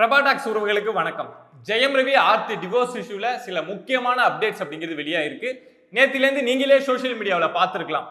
பிரபாடாக்ஸ் உறவுகளுக்கு வணக்கம். ஜெயம் ரவி ஆர்த்தி டிவோர்ஸ் இஷ்யூவில் சில முக்கியமான அப்டேட்ஸ் அப்படிங்கிறது வெளியாயிருக்கு. நேற்றுலேருந்து நீங்களே சோஷியல் மீடியாவில் பார்த்துருக்கலாம்.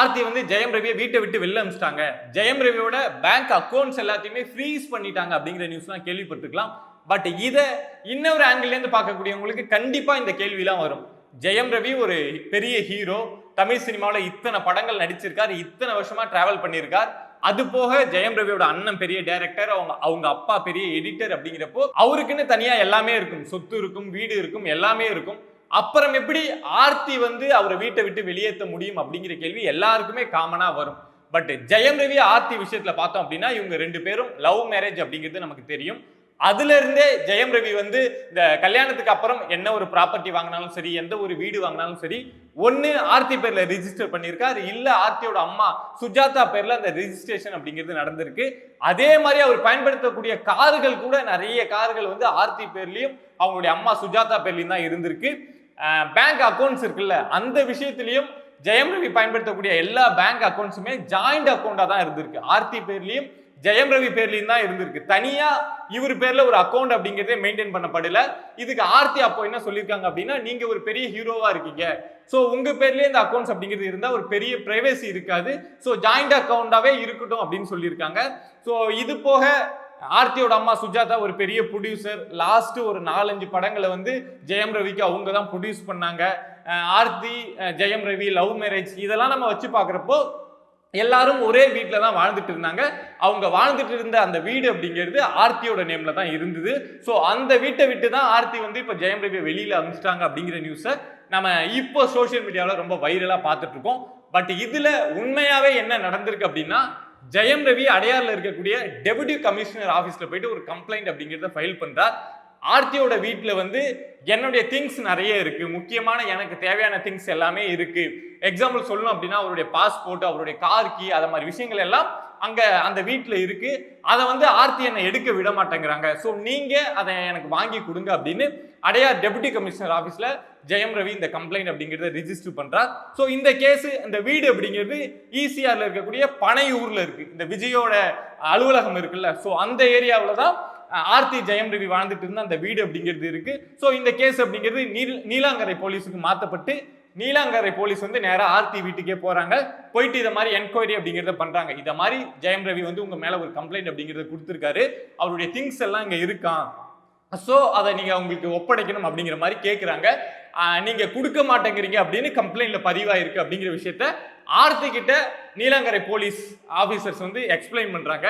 ஆர்த்தி வந்து ஜெயம் ரவியை வீட்டை விட்டு வெளில அனுப்பிச்சிட்டாங்க ஜெயம் ரவியோட பேங்க் அக்கௌண்ட்ஸ் எல்லாத்தையுமே ஃப்ரீஸ் பண்ணிட்டாங்க அப்படிங்கிற நியூஸ்லாம் கேள்விப்பட்டிருக்கலாம். பட் இதை இன்னொரு ஆங்கிள்லேருந்து பார்க்கக்கூடியவங்களுக்கு கண்டிப்பாக இந்த கேள்விலாம் வரும். ஜெயம் ரவி ஒரு பெரிய ஹீரோ தமிழ் சினிமாவில் இத்தனை படங்கள் நடிச்சிருக்கார். இத்தனை வருஷமாக ட்ராவல் பண்ணியிருக்கார். அது போக ஜெயம் ரவியோட அண்ணன் பெரிய டைரக்டர் அவங்க அவங்க அப்பா பெரிய எடிட்டர் அப்படிங்கிறப்போ அவருக்குன்னு தனியா எல்லாமே இருக்கும். சொத்து இருக்கும் வீடு இருக்கும் எல்லாமே இருக்கும். அப்புறம் எப்படி ஆர்த்தி வந்து அவரை வீட்டை விட்டு வெளியேற்ற முடியும் அப்படிங்கிற கேள்வி எல்லாருக்குமே காமனா வரும். பட் ஜெயம் ரவி ஆர்த்தி விஷயத்துல பார்த்தோம் அப்படின்னா இவங்க ரெண்டு பேரும் லவ் மேரேஜ் அப்படிங்கிறது நமக்கு தெரியும். அதுல இருந்தே ஜெயம் ரவி வந்து இந்த கல்யாணத்துக்கு அப்புறம் என்ன ஒரு ப்ராப்பர்ட்டி வாங்கினாலும் சரி எந்த ஒரு வீடு வாங்கினாலும் சரி ஒன்னு ஆர்த்தி பேர்ல ரிஜிஸ்டர் பண்ணியிருக்காரு இல்ல ஆர்த்தியோட அம்மா சுஜாதா பேர்ல அந்த ரிஜிஸ்ட்ரேஷன் அப்படிங்கிறது நடந்திருக்கு. அதே மாதிரி அவர் பயன்படுத்தக்கூடிய கார்கள் கூட நிறைய கார்கள் வந்து ஆர்த்தி பேர்லயும் அவங்களுடைய அம்மா சுஜாதா பேர்லயும் தான் இருந்திருக்கு. பேங்க் அக்கௌண்ட்ஸ் இருக்குல்ல அந்த விஷயத்திலையும் ஜெயம் ரவி பயன்படுத்தக்கூடிய எல்லா பேங்க் அக்கௌண்ட்ஸுமே ஜாயிண்ட் அக்கௌண்டா தான் இருந்திருக்கு. ஆர்த்தி பேர்லயும் ஜெயம் ரவி பேர்லையும் தான் இருந்திருக்கு. தனியா இவர் பேர்ல ஒரு அக்கௌண்ட் அப்படிங்கிறதே மெயின்டைன் பண்ணப்படல. இதுக்கு ஆர்த்தி அப்போ என்ன சொல்லியிருக்காங்க அப்படின்னா நீங்க ஒரு பெரிய ஹீரோவா இருக்கீங்க. ஸோ உங்க பேர்லயே இந்த அக்கௌண்ட்ஸ் அப்படிங்கிறது இருந்தா ஒரு பெரிய பிரைவேசி இருக்காது. ஸோ ஜாயிண்ட் அக்கௌண்டாவே இருக்கட்டும் அப்படின்னு சொல்லியிருக்காங்க. ஸோ இது போக ஆர்த்தியோட அம்மா சுஜாதா ஒரு பெரிய ப்ரொடியூசர் லாஸ்ட் ஒரு நாலஞ்சு படங்களை வந்து ஜெயம் ரவிக்கு அவங்க தான் ப்ரொடியூஸ் பண்ணாங்க. ஆர்த்தி ஜெயம் ரவி லவ் மேரேஜ் இதெல்லாம் நம்ம வச்சு பார்க்குறப்போ எல்லாரும் ஒரே வீட்டில் தான் வாழ்ந்துட்டு இருந்தாங்க. அவங்க வாழ்ந்துட்டு இருந்த அந்த வீடு அப்படிங்கிறது ஆர்த்தியோட நேம்ல தான் இருந்தது. ஸோ அந்த வீட்டை விட்டு தான் ஆர்த்தி வந்து இப்போ ஜெயம் ரவி வெளியில் அனுப்பிச்சிட்டாங்க அப்படிங்கிற நியூஸை நம்ம இப்போ சோஷியல் மீடியாவில் ரொம்ப வைரலாக பார்த்துட்டு இருக்கோம். பட் இதில் உண்மையாகவே என்ன நடந்திருக்கு அப்படின்னா ஜெயம் ரவி அடையார்ல இருக்கக்கூடிய டெபுட்டி கமிஷனர் ஆஃபீஸில் போயிட்டு ஒரு கம்ப்ளைண்ட் அப்படிங்கிறத ஃபைல் பண்ணுறார் ஆர்த்தியோட வீட்டில் வந்து என்னுடைய திங்ஸ் நிறைய இருக்குது முக்கியமான எனக்கு தேவையான திங்ஸ் எல்லாமே இருக்குது எக்ஸாம்பிள் சொல்லணும் அப்படின்னா அவருடைய பாஸ்போர்ட் அவருடைய கார் கீ அதை மாதிரி விஷயங்கள் எல்லாம் அங்கே அந்த வீட்டில் இருக்குது அதை வந்து ஆர்த்தி என்னை எடுக்க விட மாட்டேங்கிறாங்க. ஸோ நீங்கள் அதை எனக்கு வாங்கி கொடுங்க அப்படின்னு அடையார் டெபுட்டி கமிஷனர் ஆஃபீஸில் ஜெயம் ரவி இந்த கம்ப்ளைண்ட் அப்படிங்கிறத ரிஜிஸ்டர் பண்ணுறார் ஸோ இந்த கேஸு இந்த வீடு அப்படிங்கிறது ஈசிஆரில் இருக்கக்கூடிய பனையூரில் இருக்குது இந்த விஜயோட அலுவலகம் இருக்குல்ல. ஸோ அந்த ஏரியாவில் தான் ஆர்த்தி ஜெயம் ரவி வாழ்ந்துட்டு இருந்த அந்த வீடு அப்படிங்கிறது இருக்கு. ஸோ இந்த கேஸ் அப்படிங்கிறது நீல் நீலாங்கரை போலீஸுக்கு மாற்றப்பட்டு நீலாங்கரை போலீஸ் வந்து நேராக ஆர்த்தி வீட்டுக்கே போகிறாங்க போயிட்டு இதை மாதிரி என்கொயரி அப்படிங்கிறத பண்ணுறாங்க இதை மாதிரி ஜெயம் ரவி வந்து உங்கள் மேலே ஒரு கம்ப்ளைண்ட் அப்படிங்கிறத கொடுத்துருக்காரு. அவருடைய திங்ஸ் எல்லாம் இங்கே இருக்கான் ஸோ அதை நீங்கள் உங்களுக்கு ஒப்படைக்கணும் அப்படிங்கிற மாதிரி கேட்குறாங்க நீங்கள் கொடுக்க மாட்டேங்கிறீங்க அப்படின்னு கம்ப்ளைண்ட்டில் பதிவாயிருக்கு அப்படிங்கிற விஷயத்த ஆர்த்தி கிட்ட நீலாங்கரை போலீஸ் ஆஃபீஸர்ஸ் வந்து எக்ஸ்பிளைன் பண்ணுறாங்க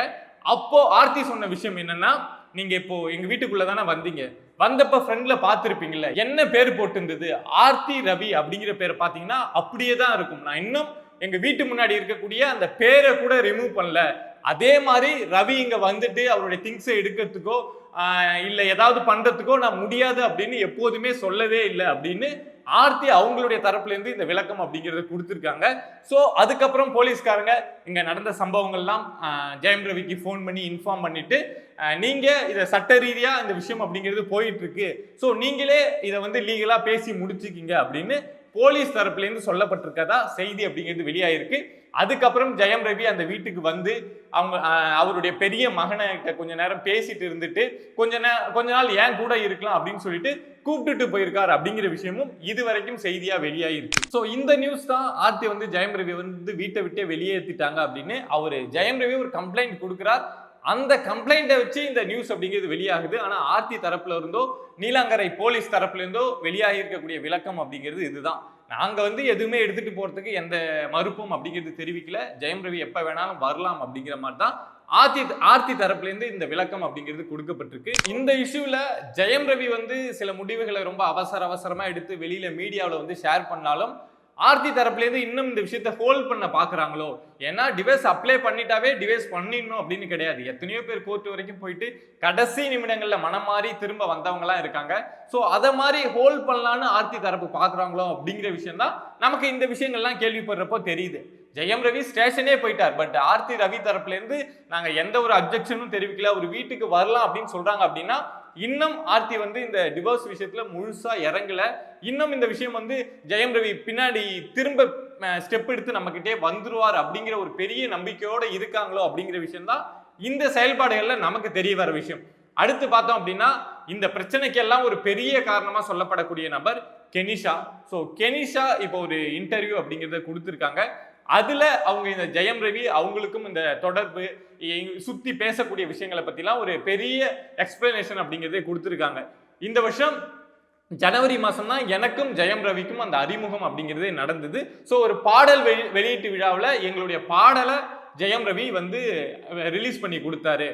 அப்போது ஆர்த்தி சொன்ன விஷயம் என்னென்னா நீங்க இப்போ எங்க வீட்டுக்குள்ள தானே வந்தீங்க. வந்தப்ப ஃப்ரெண்ட்ல பார்த்துருப்பீங்கல்ல என்ன பேர் போட்டிருந்தது? ஆர்த்தி ரவி அப்படிங்கிற பேரை பார்த்தீங்கன்னா அப்படியே தான் இருக்கும். நான் இன்னும் எங்க வீட்டு முன்னாடி இருக்கக்கூடிய அந்த பேரை கூட ரிமூவ் பண்ணல. அதே மாதிரி ரவி இங்க வந்துட்டு அவருடைய திங்ஸை எடுக்கிறதுக்கோ இல்லை ஏதாவது பண்றதுக்கோ நான் முடியாது அப்படின்னு எப்போதுமே சொல்லவே இல்லை அப்படின்னு ஆர்த்தி அவங்களுடைய தரப்புலேருந்து இந்த விளக்கம் அப்படிங்கிறத கொடுத்துருக்காங்க. ஸோ அதுக்கப்புறம் போலீஸ்காரங்க இங்கே நடந்த சம்பவங்கள்லாம் ஜெயம் ரவிக்கு ஃபோன் பண்ணி இன்ஃபார்ம் பண்ணிட்டு நீங்கள் இதை சட்ட ரீதியாக இந்த விஷயம் அப்படிங்கிறது போயிட்டுருக்கு. ஸோ நீங்களே இதை வந்து லீகலாக பேசி முடிச்சுக்கிங்க அப்படின்னு போலீஸ் தரப்புலேருந்து சொல்லப்பட்டிருக்கதா செய்தி அப்படிங்கிறது வெளியாயிருக்கு. அதுக்கப்புறம் ஜெயம் ரவி அந்த வீட்டுக்கு வந்து அவங்க அவருடைய பெரிய மகனை கொஞ்ச நேரம் பேசிட்டு இருந்துட்டு கொஞ்ச நே கொஞ்ச நாள் ஏன் கூட இருக்கலாம் அப்படின்னு சொல்லிட்டு கூப்பிட்டுட்டு போயிருக்காரு அப்படிங்கிற விஷயமும் இது வரைக்கும் செய்தியா வெளியாயிருக்கு. ஸோ இந்த நியூஸ் தான் ஆர்த்தி வந்து ஜெயம் ரவி வந்து வீட்டை விட்டே வெளியேற்றிட்டாங்க அப்படின்னு அவர் ஜெயம் ரவி ஒரு கம்ப்ளைண்ட் கொடுக்குறார். அந்த கம்ப்ளைண்ட்டை வச்சு இந்த நியூஸ் அப்படிங்கிறது வெளியாகுது. ஆனால் ஆர்த்தி தரப்புல இருந்தோ நீலாங்கரை போலீஸ் தரப்புல இருந்தோ வெளியாகி இருக்கக்கூடிய விளக்கம் அப்படிங்கிறது இதுதான். நாங்கள் வந்து எதுவுமே எடுத்துட்டு போறதுக்கு எந்த மறுப்பும் அப்படிங்கிறது தெரிவிக்கல. ஜெயம் ரவி எப்போ வேணாலும் வரலாம் அப்படிங்கிற மாதிரி தான் ஆர்த்தி ஆர்த்தி தரப்புலேருந்து இந்த விளக்கம் அப்படிங்கிறது கொடுக்கப்பட்டிருக்கு. இந்த இஷ்யூவில் ஜெயம் ரவி வந்து சில முடிவுகளை ரொம்ப அவசர அவசரமாக எடுத்து வெளியில் மீடியாவில் வந்து ஷேர் பண்ணாலும் ஆர்த்தி தரப்புலேருந்து இன்னும் இந்த விஷயத்த ஹோல்ட் பண்ண பார்க்குறாங்களோ ஏன்னா டிவைஸ் அப்ளை பண்ணிட்டாவே டிவைஸ் பண்ணிடணும் அப்படின்னு கிடையாது. எத்தனையோ பேர் கோர்ட் வரைக்கும் போயிட்டு கடைசி நிமிடங்களில் மனம் மாறி திரும்ப வந்தவங்கலாம் இருக்காங்க. ஸோ அதை மாதிரி ஹோல்ட் பண்ணலான்னு ஆர்த்தி தரப்பு பார்க்குறாங்களோ அப்படிங்கிற விஷயம் தான் நமக்கு இந்த விஷயங்கள்லாம் கேள்விப்படுறப்போ தெரியுது. ஜெயம் ரவி ஸ்டேஷனே போயிட்டார். பட் ஆர்த்தி ரவி தரப்புலேருந்து நாங்கள் எந்த ஒரு அப்ஜெக்ஷனும் தெரிவிக்கல. ஒரு வீட்டுக்கு வரலாம் அப்படின்னு சொல்கிறாங்க அப்படின்னா இன்னும் ஆர்த்தி வந்து இந்த டிவோர்ஸ் விஷயத்துல முழுசா இறங்கல. இன்னும் இந்த விஷயம் வந்து ஜெயம் ரவி பின்னாடி திரும்ப ஸ்டெப் எடுத்து நம்ம கிட்டே வந்துருவார் அப்படிங்கிற ஒரு பெரிய நம்பிக்கையோட இருக்காங்களோ அப்படிங்கிற விஷயம்தான் இந்த செயல்பாடுகள்ல நமக்கு தெரிய வர விஷயம். அடுத்து பார்த்தோம் அப்படின்னா இந்த பிரச்சனைக்கு எல்லாம் ஒரு பெரிய காரணமா சொல்லப்படக்கூடிய நபர் கெனிஷா. ஸோ கெனிஷா இப்போ ஒரு இன்டர்வியூ அப்படிங்கிறத கொடுத்துருக்காங்க. அதில் அவங்க இந்த ஜெயம் ரவி அவங்களுக்கும் இந்த தொடர்பு சுற்றி பேசக்கூடிய விஷயங்களை பற்றிலாம் ஒரு பெரிய எக்ஸ்பிளனேஷன் அப்படிங்கிறதே கொடுத்துருக்காங்க. இந்த வருஷம் ஜனவரி மாதம் தான் எனக்கும் ஜெயம் ரவிக்கும் அந்த அறிமுகம் அப்படிங்கிறது நடந்தது. ஸோ ஒரு பாடல் வெளி வெளியீட்டு விழாவில் எங்களுடைய பாடலை ஜெயம் ரவி வந்து ரிலீஸ் பண்ணி கொடுத்தாரு.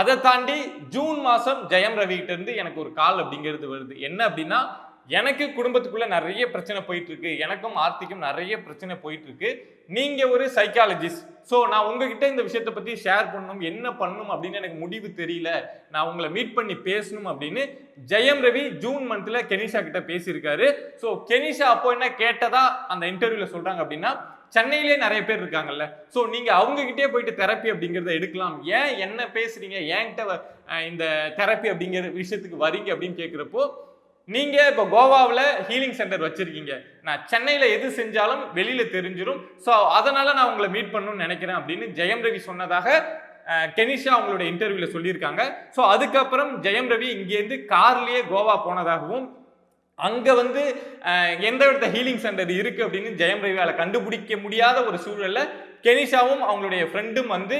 அதை தாண்டி ஜூன் மாதம் ஜெயம் ரவிகிட்டேருந்து எனக்கு ஒரு கால் அப்படிங்கிறது வருது. என்ன அப்படின்னா எனக்கு குடும்பத்துக்குள்ள நிறைய பிரச்சனை போயிட்டு இருக்கு எனக்கும் ஆர்த்திக்கும் நிறைய பிரச்சனை போயிட்டு இருக்கு நீங்க ஒரு சைக்காலஜிஸ்ட் ஸோ நான் உங்ககிட்ட இந்த விஷயத்தை பத்தி ஷேர் பண்ணணும் என்ன பண்ணணும் அப்படின்னு எனக்கு முடிவு தெரியல. நான் உங்களை மீட் பண்ணி பேசணும் அப்படின்னு ஜெயம் ரவி ஜூன் மந்த்ல கெனிஷா கிட்ட பேசியிருக்காரு. ஸோ கெனிஷா அப்போ என்ன கேட்டதா அந்த இன்டர்வியூல சொல்றாங்க அப்படின்னா சென்னையிலே நிறைய பேர் இருக்காங்கல்ல. ஸோ நீங்கள் அவங்ககிட்டே போயிட்டு தெரப்பி அப்படிங்கிறத எடுக்கலாம். ஏன் என்ன பேசுறீங்க? ஏன்கிட்ட வ- இந்த தெரப்பி அப்படிங்கிற விஷயத்துக்கு வரீங்க அப்படின்னு கேட்குறப்போ நீங்க இப்போ கோவாவில் ஹீலிங் சென்டர் வச்சிருக்கீங்க. நான் சென்னையில் எது செஞ்சாலும் வெளியில தெரிஞ்சிடும் ஸோ அதனால நான் உங்களை மீட் பண்ணணும்னு நினைக்கிறேன் அப்படின்னு ஜெயம் ரவி சொன்னதாக கெனிஷா அவங்களோட இன்டர்வியூல சொல்லியிருக்காங்க. ஸோ அதுக்கப்புறம் ஜெயம் ரவி இங்கேருந்து கார்லேயே கோவா போனதாகவும் அங்க வந்து எந்த இடத்த ஹீலிங் சென்டர் இருக்கு அப்படின்னு ஜெயம் ரவியால் கண்டுபிடிக்க முடியாத ஒரு சூழல்ல கெனிஷாவும் அவங்களுடைய ஃப்ரெண்டும் வந்து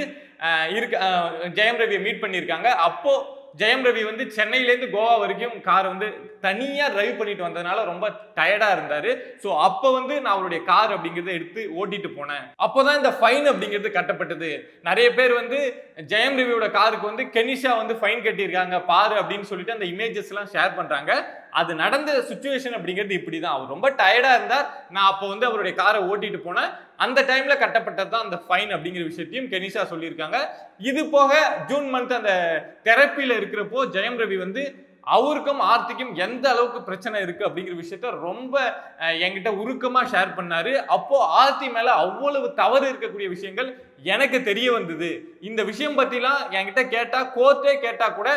இருக்க ஜெயம் ரவியை மீட் பண்ணியிருக்காங்க. அப்போது ஜெயம் ரவி வந்து சென்னையிலேருந்து கோவா வரைக்கும் கார் வந்து தனியாக டிரைவ் பண்ணிட்டு வந்ததுனால ரொம்ப டயர்டாக இருந்தார். ஸோ அப்போ வந்து நான் அவருடைய கார் அப்படிங்கிறத எடுத்து ஓட்டிட்டு போனேன். அப்போ தான் இந்த ஃபைன் அப்படிங்கிறது கட்டப்பட்டது. நிறைய பேர் வந்து ஜெயம் ரவியோட காருக்கு வந்து கெனிஷா வந்து ஃபைன் கட்டியிருக்காங்க பாரு அப்படின்னு சொல்லிட்டு அந்த இமேஜஸ்லாம் ஷேர் பண்ணுறாங்க அது நடந்த சுச்சுவேஷன் அப்படிங்கிறது இப்படி தான் அவர் ரொம்ப டயர்டாக இருந்தார். நான் அப்போ வந்து அவருடைய காரை ஓட்டிட்டு போனேன். அந்த டைமில் கட்டப்பட்டது தான் அந்த ஃபைன் அப்படிங்கிற விஷயத்தையும் கெனிஷா சொல்லியிருக்காங்க. இது போக ஜூன் மந்த் அந்த தெரப்பியில் இருக்கிறப்போ ஜெயம் ரவி வந்து அவருக்கும் ஆர்த்திக்கும் எந்த அளவுக்கு பிரச்சனை இருக்கு அப்படிங்கிற விஷயத்த ரொம்ப என்கிட்ட உருக்கமா ஷேர் பண்ணாரு. அப்போ ஆர்த்தி மேல அவ்வளவு தவறு இருக்கக்கூடிய விஷயங்கள் எனக்கு தெரிய வந்தது. இந்த விஷயம் பத்திலாம் என்கிட்ட கேட்டா கோர்ட்டே கேட்டா கூட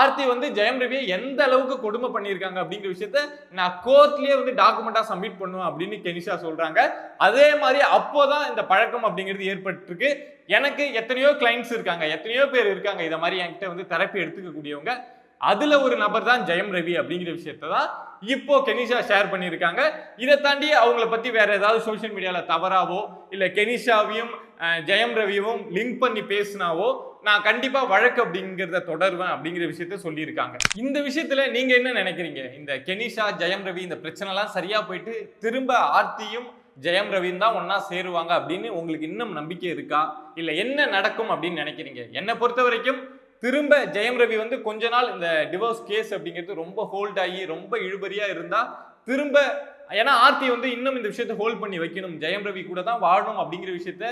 ஆர்த்தி வந்து ஜெயம் ரவியை எந்த அளவுக்கு கொடுமை பண்ணியிருக்காங்க அப்படிங்கிற விஷயத்த நான் கோர்ட்லயே வந்து டாக்குமெண்ட்டாக சப்மிட் பண்ணுவேன் அப்படின்னு கெனிஷா சொல்றாங்க. அதே மாதிரி அப்போதான் இந்த பழக்கம் அப்படிங்கிறது ஏற்பட்டிருக்கு. எனக்கு எத்தனையோ கிளைண்ட்ஸ் இருக்காங்க எத்தனையோ பேர் இருக்காங்க. இதை மாதிரி என்கிட்ட வந்து தெரப்பி எடுத்துக்கக்கூடியவங்க. அதுல ஒரு நபர் தான் ஜெயம் ரவி அப்படிங்கிற விஷயத்தை தான் இப்போ கெனிஷா ஷேர் பண்ணியிருக்காங்க. இதை தாண்டி அவங்கள பத்தி வேற ஏதாவது சோஷியல் மீடியாவில் தவறாவோ இல்லை கெனிஷாவையும் ஜெயம் ரவியும் லிங்க் பண்ணி பேசினாவோ நான் கண்டிப்பாக வழக்கு அப்படிங்கிறத தொடருவேன் அப்படிங்கிற விஷயத்த சொல்லியிருக்காங்க. இந்த விஷயத்தில் நீங்கள் என்ன நினைக்கிறீங்க? இந்த கெனிஷா ஜெயம் ரவி இந்த பிரச்சனைலாம் சரியாக போயிட்டு திரும்ப ஆர்த்தியும் ஜெயம் ரவியும் தான் ஒன்றா சேருவாங்க அப்படின்னு உங்களுக்கு இன்னும் நம்பிக்கை இருக்கா? இல்லை என்ன நடக்கும் அப்படின்னு நினைக்கிறீங்க? என்னை பொறுத்த வரைக்கும் திரும்ப ஜெயம் ரவி வந்து கொஞ்ச நாள் இந்த டிவோர்ஸ் கேஸ் அப்படிங்கிறது ரொம்ப ஹோல்ட் ஆகி ரொம்ப இழுபறியா இருந்தா திரும்ப ஏன்னா ஆர்த்தி வந்து இன்னும் இந்த விஷயத்தை ஹோல்ட் பண்ணி வைக்கணும். ஜெயம் ரவி கூட தான் வாழணும் அப்படிங்கிற விஷயத்த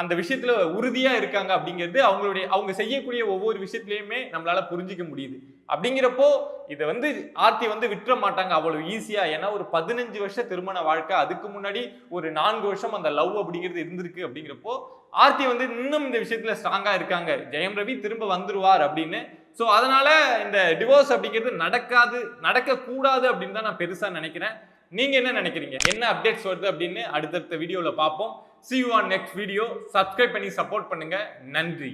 அந்த விஷயத்துல உறுதியா இருக்காங்க அப்படிங்கிறது அவங்களுடைய அவங்க செய்யக்கூடிய ஒவ்வொரு விஷயத்துலயுமே நம்மளால புரிஞ்சிக்க முடியுது. அப்படிங்கிறப்போ இதை வந்து ஆர்த்தி வந்து விட்டுற மாட்டாங்க. அவ்வளவு ஈஸியா ஏன்னா ஒரு பதினஞ்சு வருஷ திருமண வாழ்க்கை அதுக்கு முன்னாடி ஒரு நான்கு வருஷம் அந்த லவ் அப்படிங்கிறது இருந்திருக்கு அப்படிங்கிறப்போ ஆர்த்தி வந்து இன்னும் இந்த விஷயத்துல ஸ்ட்ராங்கா இருக்காங்க. ஜெயம் ரவி திரும்ப வந்துருவார் அப்படின்னு. ஸோ அதனால இந்த டிவோர்ஸ் அப்படிங்கிறது நடக்காது நடக்க கூடாது அப்படின்னு தான் நான் பெருசா நினைக்கிறேன். நீங்க என்ன நினைக்கிறீங்க? என்ன அப்டேட்ஸ் வருது அப்படின்னு அடுத்தடுத்த வீடியோவில் பார்ப்போம். See you on next video subscribe பண்ணி சப்போர்ட் பண்ணுங்க. நன்றி.